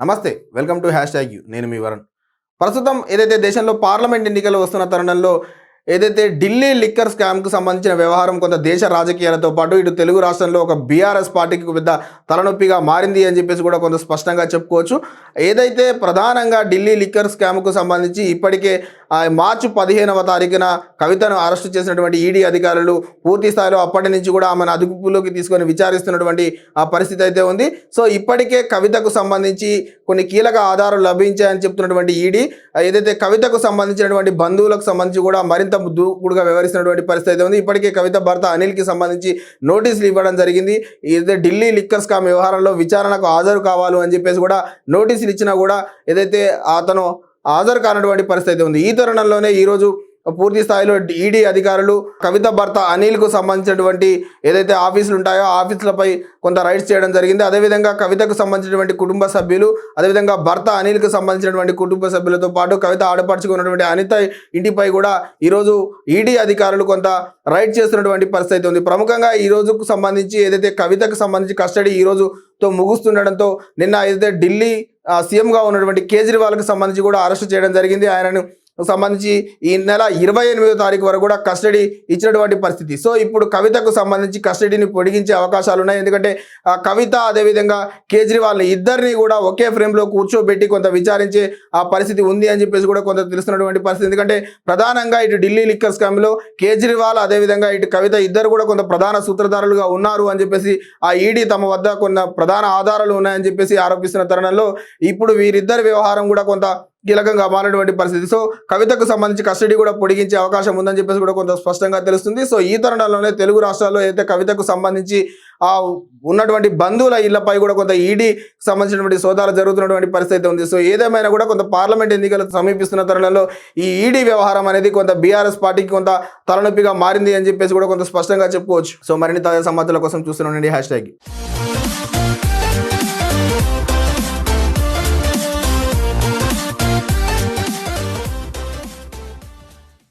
నమస్తే welcome to hashtag you. నేను మీ వరుణ్. ప్రస్తుతం ఏదైతే దేశంలో పార్లమెంట్ ఎన్నికలు వస్తున్న తరుణంలో ఏదైతే ఢిల్లీ లిక్కర్ స్కామ్కు సంబంధించిన వ్యవహారం కొంత దేశ రాజకీయాలతో పాటు ఇటు తెలుగు రాష్ట్రంలో ఒక బీఆర్ఎస్ పార్టీకి పెద్ద తలనొప్పిగా మారింది అని చెప్పేసి కూడా కొంత స్పష్టంగా చెప్పుకోవచ్చు. ఏదైతే ప్రధానంగా ఢిల్లీ లిక్కర్ స్కామ్కు సంబంధించి ఇప్పటికే మార్చి పదిహేనవ తారీఖున కవితను అరెస్టు చేసినటువంటి ఈడీ అధికారులు పూర్తి స్థాయిలో అప్పటి నుంచి కూడా ఆమెను అదుపులోకి తీసుకొని విచారిస్తున్నటువంటి ఆ పరిస్థితి అయితే ఉంది. సో ఇప్పటికే కవితకు సంబంధించి కొన్ని కీలక ఆధారాలు లభించాయని చెప్తున్నటువంటి ఈడీ ఏదైతే కవితకు సంబంధించినటువంటి బంధువులకు సంబంధించి కూడా మరింత దూకుడుగా వ్యవహరిస్తున్నటువంటి పరిస్థితి అయితే ఉంది. ఇప్పటికే కవిత భర్త అనిల్కి సంబంధించి నోటీసులు ఇవ్వడం జరిగింది. ఏదైతే ఢిల్లీ లిక్కర్ స్కామ్ వ్యవహారంలో విచారణకు హాజరు కావాలి అని చెప్పేసి కూడా నోటీసులు ఇచ్చినా కూడా ఏదైతే అతను హాజరు కానటువంటి పరిస్థితి ఉంది. ఈ తరుణంలోనే ఈరోజు పూర్తి స్థాయిలో ఈడీ అధికారులు కవిత భర్త అనిల్కు సంబంధించినటువంటి ఏదైతే ఆఫీసులు ఉంటాయో ఆఫీసులపై కొంత రైడ్స్ చేయడం జరిగింది. అదేవిధంగా కవితకు సంబంధించినటువంటి కుటుంబ సభ్యులు అదేవిధంగా భర్త అనిల్కు సంబంధించినటువంటి కుటుంబ సభ్యులతో పాటు కవిత ఆడపడుచుకున్నటువంటి అనిత ఇంటిపై కూడా ఈరోజు ఈడీ అధికారులు కొంత రైడ్ చేస్తున్నటువంటి పరిస్థితి ఉంది. ప్రముఖంగా ఈ రోజుకు సంబంధించి ఏదైతే కవితకు సంబంధించి కస్టడీ ఈ రోజుతో ముగుస్తుండడంతో నిన్న ఏదైతే ఢిల్లీ సీఎంగా ఉన్నటువంటి కేజ్రీవాల్కి సంబంధించి కూడా అరెస్ట్ చేయడం జరిగింది. ఆయనను సంబంధించి ఈ నెల ఇరవై ఎనిమిదో తారీఖు వరకు కూడా కస్టడీ ఇచ్చినటువంటి పరిస్థితి. సో ఇప్పుడు కవితకు సంబంధించి కస్టడీని పొడిగించే అవకాశాలు ఉన్నాయి. ఎందుకంటే ఆ కవిత అదేవిధంగా కేజ్రీవాల్ ఇద్దరిని కూడా ఒకే ఫ్రేమ్లో కూర్చోబెట్టి కొంత విచారించే ఆ పరిస్థితి ఉంది అని చెప్పేసి కూడా కొంత తెలుస్తున్నటువంటి పరిస్థితి. ఎందుకంటే ప్రధానంగా ఇటు ఢిల్లీ లిక్కర్ స్కామ్లో కేజ్రీవాల్ అదేవిధంగా ఇటు కవిత ఇద్దరు కూడా కొంత ప్రధాన సూత్రధారులుగా ఉన్నారు అని చెప్పేసి ఆ ఈడీ తమ వద్ద కొంత ప్రధాన ఆధారాలు ఉన్నాయని చెప్పేసి ఆరోపిస్తున్న తరుణంలో ఇప్పుడు వీరిద్దరి వ్యవహారం కూడా కొంత కీలకంగా మారినటువంటి పరిస్థితి. సో కవితకు సంబంధించి కస్టడీ కూడా పొడిగించే అవకాశం ఉందని చెప్పేసి కూడా కొంత స్పష్టంగా తెలుస్తుంది. సో ఈ తరుణంలోనే తెలుగు రాష్ట్రాల్లో అయితే కవితకు సంబంధించి ఆ ఉన్నటువంటి బంధువుల ఇళ్ళపై కూడా కొంత ఈడీ సంబంధించినటువంటి సోదాలు జరుగుతున్నటువంటి పరిస్థితి అయితే ఉంది. సో ఏదేమైనా కూడా కొంత పార్లమెంట్ ఎన్నికలు సమీపిస్తున్న తరుణంలో ఈ ఈడీ వ్యవహారం అనేది కొంత బీఆర్ఎస్ పార్టీకి కొంత తలనొప్పిగా మారింది అని చెప్పేసి కూడా కొంత స్పష్టంగా చెప్పుకోవచ్చు. సో మరిన్ని తాజా సమాచారాల కోసం చూస్తున్నాండి హ్యాష్ ట్యాగ్.